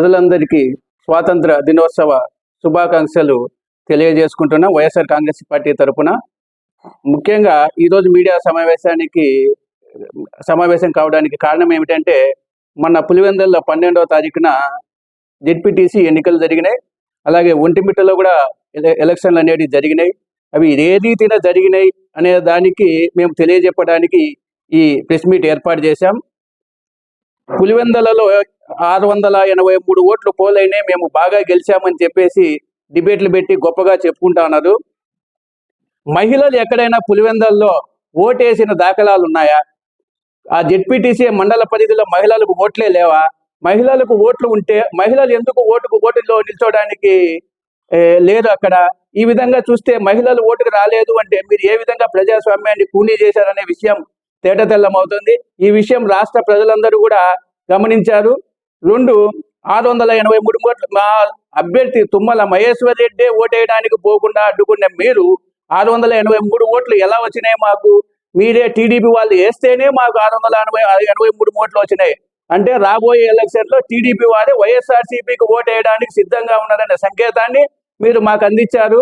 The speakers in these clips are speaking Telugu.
ప్రజలందరికీ స్వాతంత్ర దినోత్సవ శుభాకాంక్షలు తెలియజేసుకుంటున్న వైఎస్ఆర్ కాంగ్రెస్ పార్టీ తరపున. ముఖ్యంగా ఈరోజు మీడియా సమావేశానికి సమావేశం కావడానికి కారణం ఏమిటంటే మన పులివెందుల్లో పన్నెండవ తారీఖున జెడ్పీటీసీ ఎన్నికలు జరిగినాయి. అలాగే ఒంటిమిట్టలో కూడా ఎలక్షన్లు అనేవి జరిగినాయి. అవి ఏ రీతిన జరిగినాయి అనే దానికి మేము తెలియజెప్పడానికి ఈ ప్రెస్ మీట్ ఏర్పాటు చేశాం. పులివెందలలో ఆరు వందల ఎనభై మూడు ఓట్లు పోలైనే మేము బాగా గెలిచామని చెప్పేసి డిబేట్లు పెట్టి గొప్పగా చెప్పుకుంటా ఉన్నారు. మహిళలు ఎక్కడైనా పులివెందల్లో ఓటేసిన దాఖలాలు ఉన్నాయా? ఆ జెడ్పీటీసీ మండల పరిధిలో మహిళలకు ఓట్లే లేవా? మహిళలకు ఓట్లు ఉంటే మహిళలు ఎందుకు ఓటుకు ఓటులో నిల్చోడానికి లేదు లేరు అక్కడ? ఈ విధంగా చూస్తే మహిళలు ఓటుకు రాలేదు అంటే మీరు ఏ విధంగా ప్రజాస్వామ్యాన్ని కూనీ చేశారనే విషయం తేటతెల్లమవుతుంది. ఈ విషయం రాష్ట్ర ప్రజలందరూ కూడా గమనించారు. రెండు ఆరు వందల ఎనభై మూడు ఓట్లు మా అభ్యర్థి తుమ్మల మహేశ్వర్ రెడ్డి ఓటేయడానికి పోకుండా అడ్డుకున్న మీరు ఆరు వందల ఎనభై మూడు ఓట్లు ఎలా వచ్చినాయి మాకు? మీరే టీడీపీ వాళ్ళు వేస్తేనే మాకు ఆరు వందల ఎనభై ఎనభై మూడు ఓట్లు వచ్చినాయి. అంటే రాబోయే ఎలక్షన్లో టీడీపీ వారే వైఎస్ఆర్సీపీకి ఓటేయడానికి సిద్ధంగా ఉన్నారనే సంకేతాన్ని మీరు మాకు అందించారు.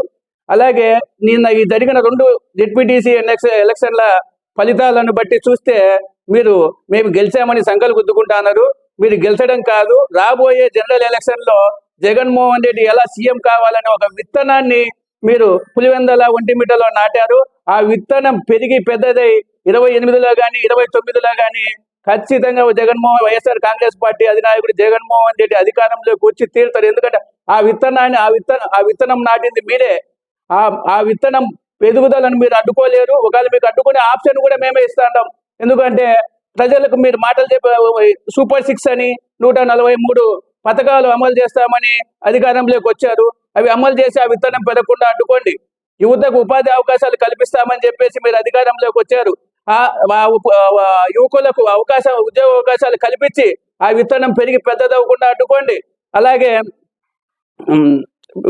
అలాగే నిన్న ఈ జరిగిన రెండు డిప్యూటీసీ ఎలక్షన్ల ఫలితాలను బట్టి చూస్తే మీరు మేము గెలిచామని సంకలు గుద్దుకుంటున్నారు మీరు గెలిచడం కాదు రాబోయే జనరల్ ఎలక్షన్లో జగన్మోహన్ రెడ్డి ఎలా సీఎం కావాలని ఒక విత్తనాన్ని మీరు పులివెందల ఒంటిమిట్టలో నాటారు. ఆ విత్తనం పెరిగి పెద్దదై ఇరవై ఎనిమిదిలో కానీ ఇరవై తొమ్మిదిలో కానీ ఖచ్చితంగా జగన్మోహన్ వైఎస్ఆర్ కాంగ్రెస్ పార్టీ అధినాయకుడు జగన్మోహన్ రెడ్డి అధికారంలోకి వచ్చి తీరుతారు. ఎందుకంటే ఆ విత్తనాన్ని ఆ విత్తనం ఆ విత్తనం నాటింది మీరే. ఆ ఆ విత్తనం ఎదుగుదలను మీరు అడ్డుకోలేరు. ఒకవేళ మీకు అడ్డుకునే ఆప్షన్ కూడా మేమే ఇస్తాం ఎందుకంటే ప్రజలకు మీరు మాటలు చెప్పే సూపర్ సిక్స్ అని నూట నలభై మూడు పథకాలు అమలు చేస్తామని అధికారంలోకి వచ్చారు. అవి అమలు చేసి ఆ విత్తనం పెరగకుండా అడ్డుకోండి. యువతకు ఉపాధి అవకాశాలు కల్పిస్తామని చెప్పేసి మీరు అధికారంలోకి వచ్చారు. ఆ యువకులకు అవకాశం ఉద్యోగ అవకాశాలు కల్పించి ఆ విత్తనం పెరిగి పెద్దదవ్వకుండా అడ్డుకోండి. అలాగే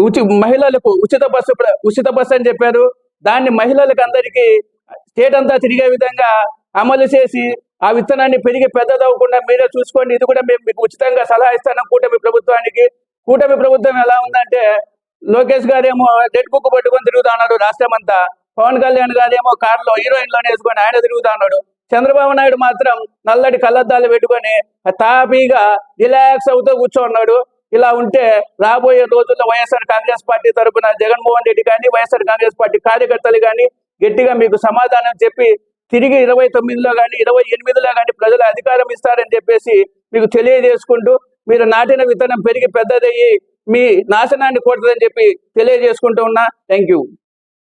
ఉచి మహిళలకు ఉచిత బస్సు ఉచిత బస్సు అని చెప్పారు. దాన్ని మహిళలకు అందరికీ స్టేట్ అంతా తిరిగే విధంగా అమలు చేసి ఆ విత్తనాన్ని పెరిగి పెద్దదవ్వకుండా మీరే చూసుకోండి. ఇది కూడా మేము మీకు ఉచితంగా సలహా ఇస్తాను. కూటమి ప్రభుత్వానికి. కూటమి ప్రభుత్వం ఎలా ఉందంటే లోకేష్ గారేమో డెడ్ బుక్ పట్టుకొని తిరుగుతా ఉన్నాడు రాష్ట్రం అంతా. పవన్ కళ్యాణ్ గారేమో కారులో హీరోయిన్లో వేసుకొని ఆయన తిరుగుతా ఉన్నాడు. చంద్రబాబు నాయుడు మాత్రం నల్లటి కళ్ళద్దాలు పెట్టుకొని తాపీగా రిలాక్స్ అవుతూ కూర్చోన్నాడు ఇలా ఉంటే రాబోయే రోజుల్లో వైఎస్ఆర్ కాంగ్రెస్ పార్టీ తరపున జగన్మోహన్ రెడ్డి కానీ వైఎస్ఆర్ కాంగ్రెస్ పార్టీ కార్యకర్తలు కానీ గట్టిగా మీకు సమాధానం చెప్పి తిరిగి ఇరవై తొమ్మిదిలో కానీ ఇరవై ఎనిమిదిలో కానీ ప్రజలు అధికారం ఇస్తారని చెప్పేసి మీకు తెలియజేసుకుంటూ మీరు నాటిన విత్తనం పెరిగి పెద్దదయ్యి మీ నాశనాన్ని కొడుతుందని చెప్పి తెలియజేసుకుంటూ ఉన్నా. Thank you